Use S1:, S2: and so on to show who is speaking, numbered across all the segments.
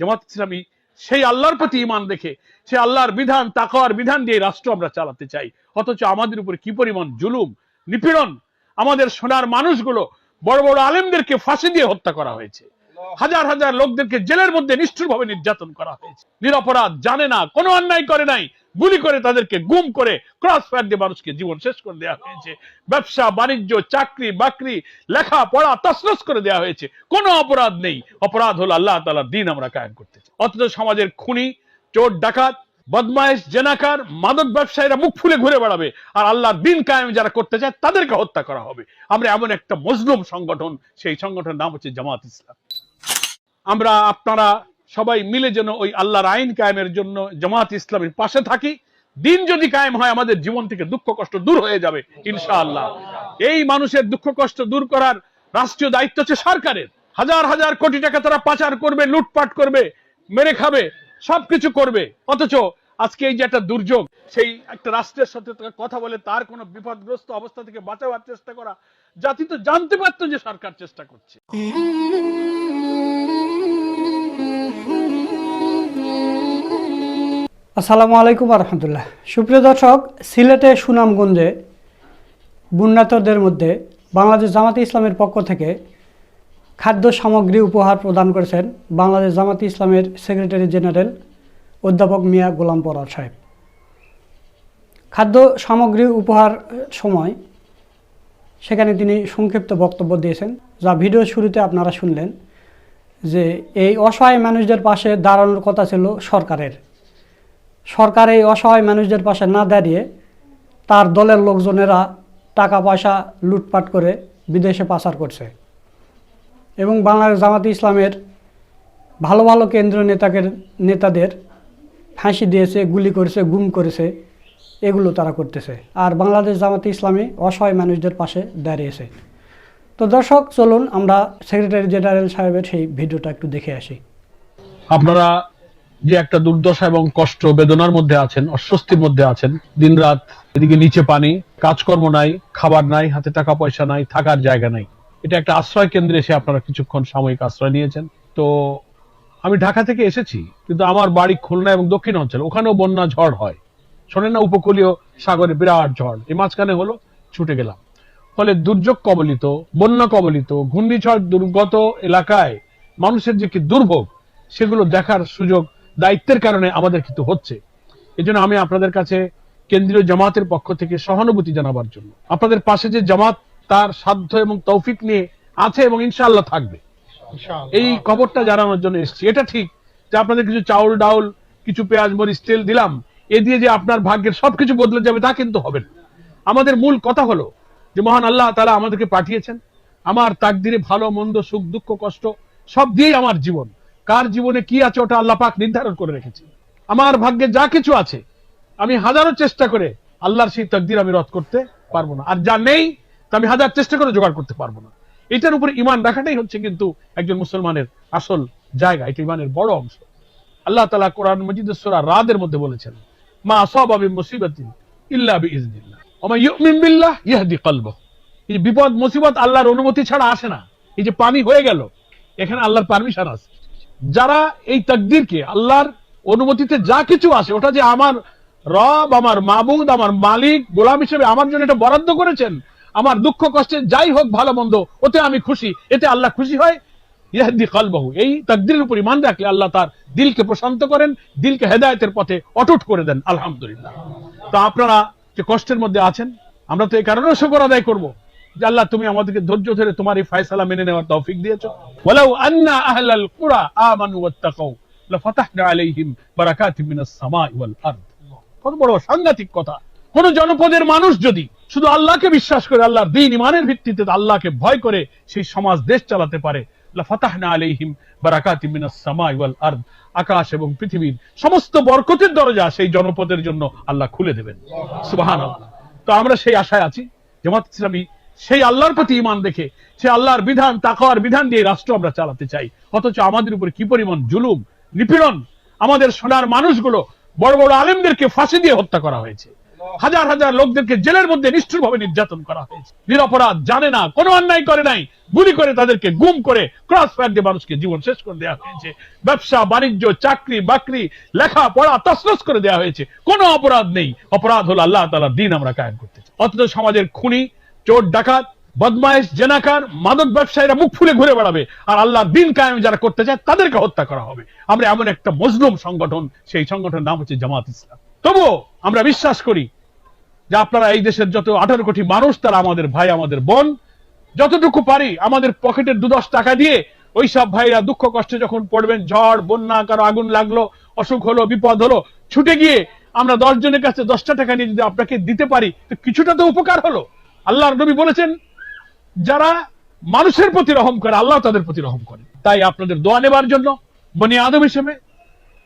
S1: জামাত ইসলামী সেই আল্লাহর প্রতি ইমান দেখে সে আল্লাহর বিধান, তাকওয়ার বিধান দিয়ে রাষ্ট্র আমরা চালাতে চাই। অথচ আমাদের উপরে কি পরিমাণ জুলুম, নিপীড়ন আমাদের সোনার মানুষগুলো বড় বড় আলেমদেরকে ফাঁসি দিয়ে হত্যা করা হয়েছে। হাজার হাজার লোকদেরকে জেলের মধ্যে নিষ্ঠুরভাবে নির্যাতন করা হয়েছে। নিরপরাধ জানে না, কোনো অন্যায় করে নাই, গুলি করে তাদেরকে গুম করে ক্রস ফায়ার দিয়ে মানুষকে জীবন শেষ করে দেওয়া হয়েছে। ব্যবসা, বাণিজ্য, চাকরি, বাকরি লেখা পড়া তসনস করে দেওয়া হয়েছে। কোনো অপরাধ নেই। অপরাধ হলো আল্লাহ তালার দিন আমরা কায়েম করতে অথচ সমাজের খুনি, চোর, ডাকাত বদমাইশ জেনাকার, মাদক ব্যবসায়ীরা মুখ ফুলে ঘুরে বেড়াবে। আর আল্লাহর দিন কায়েম যারা করতে চায়, তাদেরকে হত্যা করা হবে। আমরা এমন একটা মজলুম সংগঠন, সেই সংগঠনের নাম হচ্ছে জামাত ইসলাম। আমরা আপনারা সবাই মিলে যেন ওই আল্লাহর আইন কায়েমের জন্য জামাত ইসলামের পাশে থাকি। দিন যদি কায়েম হয়, আমাদের জীবন থেকে দুঃখ কষ্ট দূর হয়ে যাবে, ইনশাআল্লাহ। এই মানুষের দুঃখ কষ্ট দূর করার রাষ্ট্রীয় দায়িত্ব হচ্ছে সরকারের। হাজার হাজার কোটি টাকা তারা পাচার করবে, লুটপাট করবে, মেরে খাবে, সবকিছু করবে। অথচ আজকে এই যে একটা দুর্যোগ, সেই একটা রাষ্ট্রের সাথে কথা বলে, তার কোনো বিপদগ্রস্ত অবস্থা থেকে বাঁচাবার চেষ্টা করা, জাতি তো জানতে পারতো যে সরকার চেষ্টা করছে।
S2: আসসালামু আলাইকুম রহমতুল্লাহ। সুপ্রিয় দর্শক, সিলেটে সুনামগঞ্জে বুন্নাতদের মধ্যে বাংলাদেশ জামাতে ইসলামের পক্ষ থেকে খাদ্য সামগ্রী উপহার প্রদান করেছেন বাংলাদেশ জামাতে ইসলামের সেক্রেটারি জেনারেল অধ্যাপক মিয়া গোলাম পরার সাহেব। খাদ্য সামগ্রী উপহার সময় সেখানে তিনি সংক্ষিপ্ত বক্তব্য দিয়েছেন, যা ভিডিও শুরুতে আপনারা শুনলেন যে এই অসহায় মানুষদের পাশে দাঁড়ানোর কথা ছিল সরকারের। সরকার এই অসহায় মানুষদের পাশে না দাঁড়িয়ে তার দলের লোকজনেরা টাকা পয়সা লুটপাট করে বিদেশে পাচার করছে। এবং বাংলাদেশ জামাতে ইসলামের ভালো ভালো কেন্দ্রীয় নেতাকে নেতাদের ফাঁসি দিয়েছে, গুলি করেছে, গুম করেছে, এগুলো তারা করতেছে। আর বাংলাদেশ জামাতে ইসলামী অসহায় মানুষদের পাশে দাঁড়িয়েছে। তো দর্শক, চলুন আমরা সেক্রেটারি জেনারেল সাহেবের সেই ভিডিওটা একটু দেখে আসি।
S1: আপনারা যে একটা দুর্দশা এবং কষ্ট বেদনার মধ্যে আছেন, অস্বস্তির মধ্যে আছেন, দিনরাত এদিকে নিচে পানি, কাজকর্ম নাই, খাবার নাই, হাতে টাকা পয়সা নাই, থাকার জায়গা নাই। এটা একটা আশ্রয় কেন্দ্রে এসে আপনারা কিছুক্ষণ সাময়িক আশ্রয় নিয়েছেন। তো আমি ঢাকা থেকে এসেছি, কিন্তু আমার বাড়ি খুলনা এবং দক্ষিণ অঞ্চল, ওখানেও বন্যা ঝড় হয়। শোনেন না, উপকূলীয় সাগরে বিরাট ঝড়। এই মাঝখানে হলো ছুটে গেলাম। ফলে দুর্যোগ কবলিত, বন্যা কবলিত, ঘূর্ণিঝড় দুর্গত এলাকায় মানুষের যে কি দুর্ভোগ, সেগুলো দেখার সুযোগ দায়িত্বের কারণে আমাদের কিন্তু হচ্ছে। এই জন্য আমি আপনাদের কাছে কেন্দ্রীয় জামাতের পক্ষ থেকে সহানুভূতি জানাবার জন্য। আপনাদের পাশে যে জামাত তার সাধ্য এবং তৌফিক নিয়ে আছে এবং ইনশাআল্লাহ থাকবে। এই খবরটা জানানোর জন্য এসেছি এটা ঠিক যে আপনাদের কিছু চাউল ডাউল কিছু পেঁয়াজ মরিচ তেল দিলাম। এ দিয়ে যে আপনার ভাগ্যের সবকিছু বদলে যাবে তা কিন্তু হবে না। আমাদের মূল কথা হলো যে মহান আল্লাহ তালা আমাদেরকে পাঠিয়েছেন। আমার তাকদিরে ভালো মন্দ সুখ দুঃখ কষ্ট সব দিয়েই আমার জীবন। কার জীবনে কি আছে ওটা আল্লাহ পাক নির্ধারণ করে রেখেছে। আমার ভাগ্যে যা কিছু আছে, আমি হাজারো চেষ্টা করে আল্লাহর সেই তকদির আমি রদ করতে পারব না। আর যা নেই, তা আমি হাজার চেষ্টা করে জোগাড় করতে পারব না। এটার উপরে ইমান রাখাটাই হচ্ছে কিন্তু একজন মুসলমানের আসল জায়গা। এটা ইমানের বড় অংশ। আল্লাহ তালা কোরআন মজিদ রাদের মধ্যে বলেছেন, মা সব আমি মুসিবাতিন ইল্লা বিইজনিল্লাহ ওয়া মান ইউমিন বিল্লাহ ইয়াহদি কলবাহ। এই বিপদ, মুসিবত আল্লাহর অনুমতি ছাড়া আসে না। এই যে পানি হয়ে গেল, এখানে আল্লাহর পারমিশন আছে। যারা এই তাকদীরকে, আল্লাহর অনুমতিতে যা কিছু আসে ওটা যে আমার রব, আমার মাবুদ, আমার মালিক, গোলাম হিসেবে আমার জন্য এটা বরাদ্দ করেছেন, আমার দুঃখ, কষ্টে যাই হোক ভালো, মন্দ, ওতে আমি খুশি, এতে আল্লাহ খুশি হয়, ইয়াহদি কলবাহু। এই তাকদীরের উপর ইমান রাখলে আল্লাহ তার দিলকে প্রশান্ত করেন, দিলকে হেদায়েতের পথে অটুট করে দেন, আলহামদুলিল্লাহ। তো আপনারা যে কষ্টের মধ্যে আছেন, আমরা তো এই কারণেও শুকর আদায় করব। আল্লাহ, তুমি আমাদেরকে ধৈর্য ধরে তোমার এই ফয়সালা মেনে নেওয়ার তৌফিক দিয়েছ। ওয়ালাউ আন্না আহলাল কুরা আমানু ওয়াত্তাকাউ, লাফাতাহনা আলাইহিম বারাকাতিম মিনাস সামাই ওয়াল আরদ। কত বড় সাংঘাতিক কথা। কোন জনপদের মানুষ যদি শুধু আল্লাহকে বিশ্বাস করে, আল্লাহর দিন ইমানের ভিত্তিতে আল্লাহকে ভয় করে, সেই সমাজ দেশ চালাতে পারে, লাফাতাহনা আলাইহিম বারাকাতিম মিনাস সামাই ওয়াল আরদ। আকাশ এবং পৃথিবীর সমস্ত বরকতের দরজা সেই জনপদের জন্য আল্লাহ খুলে দেবেন। সুবহানাল্লাহ। তো আমরা সেই আশায় আছি। জামাত ইসলামী সেই আল্লাহর প্রতি ইমান দেখে সে আল্লাহর বিধান, তাকওয়ার বিধান দিয়ে রাষ্ট্র আমরা চালাতে চাই। অথচ আমাদের উপরে কি পরিমাণ জুলুম, নিপীড়ন, আমাদের সোনার মানুষগুলো বড় বড় আলেমদেরকে ফাঁসি দিয়ে হত্যা করা হয়েছে। হাজার হাজার লোকদেরকে জেলের মধ্যে নিষ্ঠুরভাবে নির্যাতন করা হয়েছে। নিরপরাধ জানে না, কোনো অন্যায় করে নাই, গুলি করে তাদেরকে গুম করে ক্রস ফায়ার দিয়ে মানুষকে জীবন শেষ করে দেওয়া হয়েছে। ব্যবসা, বাণিজ্য, চাকরি, বাকরি লেখা পড়া তসনস করে দেওয়া হয়েছে। কোনো অপরাধ নেই। অপরাধ হলো আল্লাহ তালা দিন আমরা কায়েম করতে অথচ সমাজের খুনি চোর, ডাকাত, বদমাইশ, জেনাকার, মাদক ব্যবসায়ীরা মুখ ফুলে ঘুরে বেড়াবে। আর আল্লাহর দিন কায়েম যারা করতে চায়, তাদেরকে হত্যা করা হবে। আমরা এমন একটা মজলুম সংগঠন, সেই সংগঠনের নাম হচ্ছে জামাত ইসলাম। তবুও আমরা বিশ্বাস করি যে আপনারা এই দেশের যত আঠারো কোটি মানুষ, তারা আমাদের ভাই, আমাদের বোন, যতটুকু পারি আমাদের পকেটের দু দশ টাকা দিয়ে ওই সব ভাইরা দুঃখ কষ্টে যখন পড়বেন, ঝড়, বন্যা, কারও আগুন লাগল, অসুখ হলো, বিপদ হলো, ছুটে গিয়ে আমরা দশ জনের কাছে দশটা টাকা নিয়ে যদি আপনাকে দিতে পারি, তো কিছুটা তো উপকার হলো। আল্লাহর নবী বলেছেন, যারা মানুষের প্রতি রহম করে, আল্লাহ তাদের প্রতি রহম করে। তাই আপনাদের দোয়া নেবার জন্য বনি আদম হিসেবে,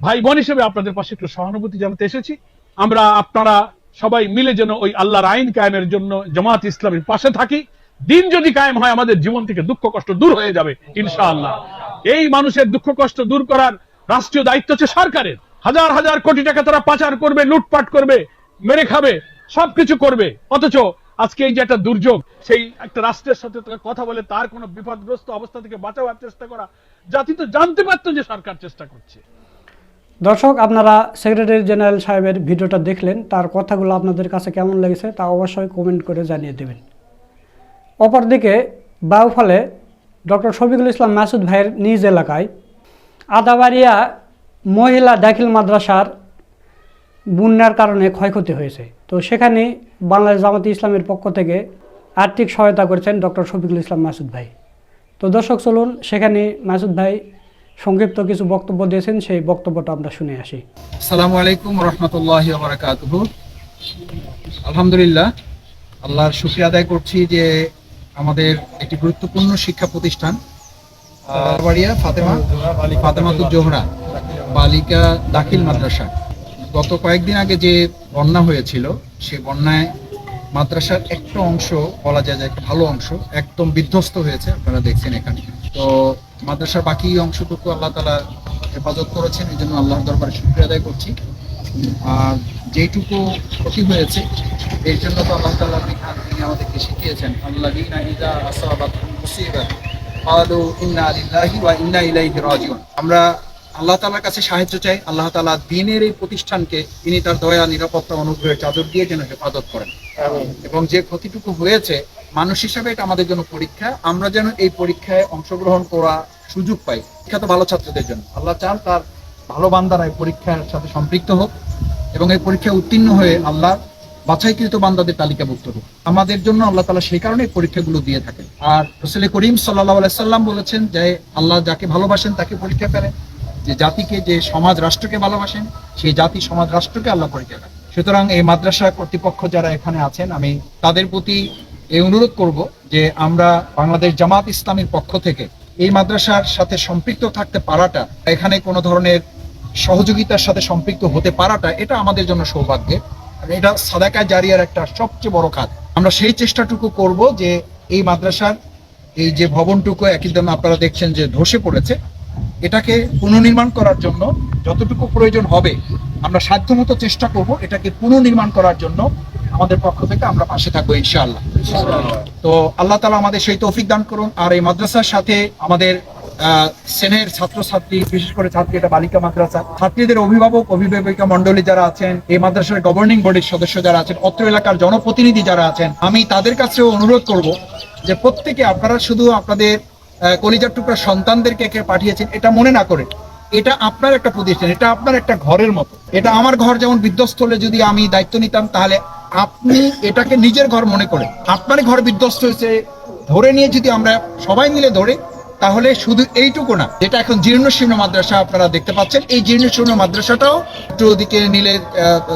S1: ভাই বোন হিসেবে আপনাদের পাশে একটু সহানুভূতি জানাতে এসেছি। আমরা আপনারা সবাই মিলে যেন ওই আল্লাহর আইন কায়েমের জন্য জামাত ইসলামের পাশে থাকি। দিন যদি কায়েম হয়, আমাদের জীবন থেকে দুঃখ কষ্ট দূর হয়ে যাবে, ইনশাআল্লাহ। এই মানুষের দুঃখ কষ্ট দূর করার রাষ্ট্রীয় দায়িত্ব হচ্ছে সরকারের। হাজার হাজার কোটি টাকা তারা পাচার করবে, লুটপাট করবে, মেরে খাবে, সবকিছু করবে, অথচ আজকে এই যে একটা দুর্যোগ, সেই একটা রাষ্ট্রের সাথে কথা বলে তার কোনো বিপদগ্রস্ত অবস্থা থেকে বাঁচাবার চেষ্টা করা, জাতি তো জানতে পারতো যে সরকার চেষ্টা করছে।
S2: দর্শক, আপনারা সেক্রেটারি জেনারেল সাহেবের ভিডিওটা দেখলেন, তার কথাগুলো আপনাদের কাছে কেমন লেগেছে তা অবশ্যই কমেন্ট করে জানিয়ে দেবেন। অপরদিকে, বাউফলে ডক্টর শফিকুল ইসলাম মাসুদ ভাইয়ের নিজ এলাকায় আদাবাড়িয়া মহিলা দাখিল মাদ্রাসার বন্যার কারণে ক্ষয়ক্ষতি হয়েছে। তো সেখানে বাংলাদেশ জামাতি ইসলামের পক্ষ থেকে আর্থিক সহায়তা করেছেন ডক্টর শফিকুল ইসলাম মাসুদ ভাই। তো দর্শক, চলুন সেখানে মাসুদ ভাই সংক্ষিপ্ত কিছু বক্তব্য দিয়েছেন, সেই বক্তব্যটা আমরা শুনে আসি।
S3: আসসালামু আলাইকুম রহমতুল্লাহ আলহামদুলিল্লাহ, আল্লাহর শুক্রিয়া আদায় করছি যে আমাদের একটি গুরুত্বপূর্ণ শিক্ষা প্রতিষ্ঠান ফাতেমা ফাতেমাতুল জোহরা বালিকা দাখিল মাদ্রাসা। গত কয়েকদিন আগে যে বন্যা হয়েছিল, সে বন্যায় মাদ্রাসার একটা অংশ বলা যায় যে একটা ভালো অংশ একদম বিধ্বস্ত হয়েছে, আপনারা দেখছেন এখানে। তো মাদ্রাসার বাকি অংশটুকু আল্লাহ তালা হেফাজত করেছেন, এই জন্য আল্লাহর দরবারে শুক্রিয়া আদায় করছি। আর যেইটুকু ক্ষতি হয়েছে এর জন্য তো আল্লাহ বিধান তিনি আমাদেরকে শিখিয়েছেন আল্লাহ আমরা আল্লাহ তাআলার কাছে সাহায্য চাই। আল্লাহ তালা দিনের এই প্রতিষ্ঠানকে তিনি তার দয়া নিরাপত্তা অনুগ্রহের চাদর দিয়ে যেন হেফাজত করেন। এবং যে ক্ষতিটুকু হয়েছে মানুষ হিসাবে এটা আমাদের জন্য পরীক্ষা। আমরা যেন এই পরীক্ষায় অংশগ্রহণ করা সুযোগ পাই। শিক্ষা তো ভালো ছাত্রদের জন্য। আল্লাহ চান তার ভালো বান্দারা এই পরীক্ষার সাথে সম্পৃক্ত হোক এবং এই পরীক্ষায় উত্তীর্ণ হয়ে আল্লাহ বাছাইকৃত বান্দাদের তালিকাভুক্ত হোক। আমাদের জন্য আল্লাহ তালা সেই কারণে পরীক্ষাগুলো দিয়ে থাকেন। আর রসুল করিম সাল্লাহ সাল্লাম বলেছেন যে আল্লাহ যাকে ভালোবাসেন তাকে পরীক্ষা ফেলেন যে জাতিকে, যে সমাজ রাষ্ট্রকে ভালোবাসেন, সেই জাতি সমাজ রাষ্ট্রকে আল্লাহ করেন। সুতরাং এই মাদ্রাসা কর্তৃপক্ষ যারা এখানে আছেন, আমি তাদের প্রতি এই অনুরোধ করব যে আমরা বাংলাদেশ জামাত ইসলামের পক্ষ থেকে এই মাদ্রাসার সাথে সম্পৃক্ত থাকতে পারাটা, এখানে কোনো ধরনের সহযোগিতার সাথে সম্পৃক্ত হতে পারাটা, এটা আমাদের জন্য সৌভাগ্যের। আর এটা সাদাকা জারিয়ার একটা সবচেয়ে বড় কাজ। আমরা সেই চেষ্টাটুকু করব যে এই মাদ্রাসার এই যে ভবনটুকু, একই দামে আপনারা দেখছেন যে ধসে পড়েছে এটাকে পুনর্নির্মাণ করার জন্য যতটুকু প্রয়োজন হবে আমরা সাধ্যমতো চেষ্টা করব এটাকে পুনর্নির্মাণ করার জন্য আমাদের পক্ষ থেকে আমরা পাশে থাকব ইনশাআল্লাহ। তো আল্লাহ তালা আমাদের সেই তৌফিক দান করুন আর এই মাদ্রাসার সাথে আমাদের সেনের ছাত্রছাত্রী বিশেষ করে ছাত্রী এটা বালিকা মাদ্রাসা ছাত্রীদের অভিভাবক অভিভাবিকা মন্ডলী যারা আছেন এই মাদ্রাসার গভর্নিং বডির সদস্য যারা আছেন অত্র এলাকার জনপ্রতিনিধি যারা আছেন আমি তাদের কাছেও অনুরোধ করব যে প্রত্যেকে আপনারা শুধু আপনাদের কলিজার টুকরা সন্তানদেরকে একে পাঠিয়েছেন, এটা মনে না করে। এটা আপনার একটা প্রতিষ্ঠান, এটা আপনার একটা ঘরের মতো। এটা আমার ঘর যেমন বিধ্বস্ত হলে যদি আমি দায়িত্ব নিতাম, তাহলে আপনি এটাকে নিজের ঘর মনে করে। আপনার ঘর বিধ্বস্ত হয়েছে, ধরে নিয়ে যদি আমরা সবাই মিলে ধরে, তাহলে শুধু এইটুকু না, যেটা এখন জীর্ণ শীর্ণ মাদ্রাসা আপনারা দেখতে পাচ্ছেন, এই জীর্ণ শীর্ণ মাদ্রাসাটাও একটু ওদিকে নিলে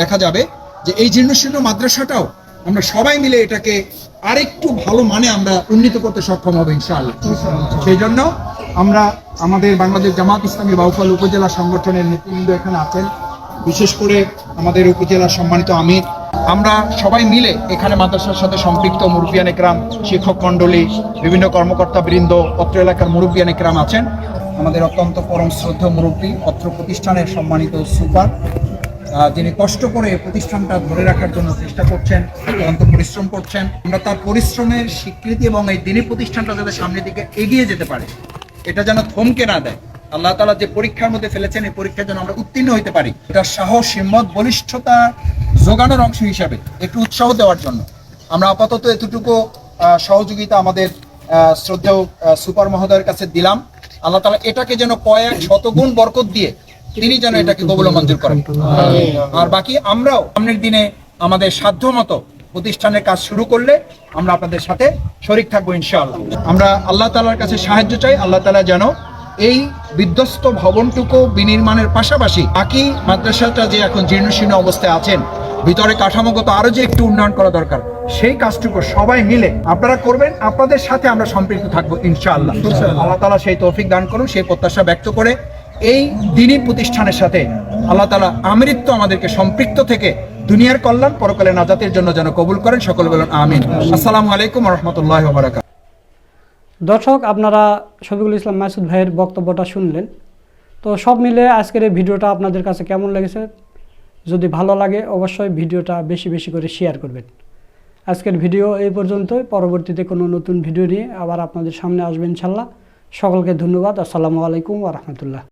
S3: দেখা যাবে যে এই জীর্ণ শীর্ণ মাদ্রাসাটাও আমরা সবাই মিলে এটাকে আরেকটু ভালো মানে আমরা উন্নীত করতে সক্ষম হবে, ইনশাআল্লাহ। সেই জন্য আমরা আমাদের বাংলাদেশ জামাত ইসলামী বাউফল উপজেলা সংগঠনের নেতৃবৃন্দ এখানে আছেন। বিশেষ করে আমাদের উপজেলার সম্মানিত আমির। আমরা সবাই মিলে এখানে মাদ্রাসার সাথে সম্পৃক্ত মুরব্বিয়ান একরাম, শিক্ষক মণ্ডলী, বিভিন্ন কর্মকর্তা বৃন্দ, অত্র এলাকার মুরব্বিয়ান একরাম আছেন। আমাদের অত্যন্ত পরম শ্রদ্ধা মুরব্বী, অত্র প্রতিষ্ঠানের সম্মানিত সুপার। যিনি কষ্ট করে প্রতিষ্ঠানটা ধরে রাখার জন্য চেষ্টা করছেন, অত্যন্ত পরিশ্রম করছেন, আমরা তার পরিশ্রমের স্বীকৃতি এবং এই দিনী প্রতিষ্ঠানটা যাতে সামনের দিকে এগিয়ে যেতে পারে, এটা যেন থমকে না দেয়। আল্লাহ তালা যে পরীক্ষার মধ্যে ফেলেছেন, এই পরীক্ষার জন্য আমরা উত্তীর্ণ হতে পারি। এটা সাহস, হিম্মত, বলিষ্ঠতা যোগানোর অংশ হিসাবে একটু উৎসাহ দেওয়ার জন্য। আমরা আপাতত এতটুকু সহযোগিতা আমাদের শ্রদ্ধেয় সুপার মহোদয়ের কাছে দিলাম। আল্লাহ তালা এটাকে যেন কয়েক শতগুণ বরকত দিয়ে তিনি যেন এটাকে কবুল মঞ্জুর করেন। আর বাকি আমরাও সামনের দিনে আমাদের সাধ্য মতো প্রতিষ্ঠানের কাজ শুরু করলে আমরা আপনাদের সাথে শরিক থাকব ইনশাআল্লাহ। আমরা আল্লাহ তালার কাছে সাহায্য চাই আল্লাহ তালা যেন এই বিধ্বস্ত ভবনটুকু বিনির্মাণের পাশাপাশি বাকি মাদ্রাসাটা যে এখন জীর্ণশীর্ণ অবস্থায় আছেন ভিতরে কাঠামোগত আরও যে একটু উন্নয়ন করা দরকার সেই কাজটুকু সবাই মিলে আপনারা করবেন আপনাদের সাথে আমরা সম্পৃক্ত থাকব ইনশাআল্লাহ। আল্লাহ তালা সেই তৌফিক দান করুন সেই প্রত্যাশা ব্যক্ত করে এই দিনী প্রতিষ্ঠানের সাথে আল্লাহ তালা আমৃত্য আমাদেরকে সম্পৃক্ত থেকে দুনিয়ার কল্যাণ পরকালে নাজাতের জন্য যেন কবুল করেন। সকল বলেন, আমিন। আসসালামু আলাইকুম রহমতুল্লাহ বারাকাত
S2: দর্শক, আপনারা শফিকুল ইসলাম মাসুদ ভাইয়ের বক্তব্যটা শুনলেন। তো সব মিলে আজকের এই ভিডিওটা আপনাদের কাছে কেমন লেগেছে? যদি ভালো লাগে, অবশ্যই ভিডিওটা বেশি বেশি করে শেয়ার করবেন। আজকের ভিডিও এই পর্যন্তই। পরবর্তীতে কোনো নতুন ভিডিও নিয়ে আবার আপনাদের সামনে আসবেন ইনশাল্লাহ। সকলকে ধন্যবাদ। আসসালামু আলাইকুম ওরহমতুল্লাহ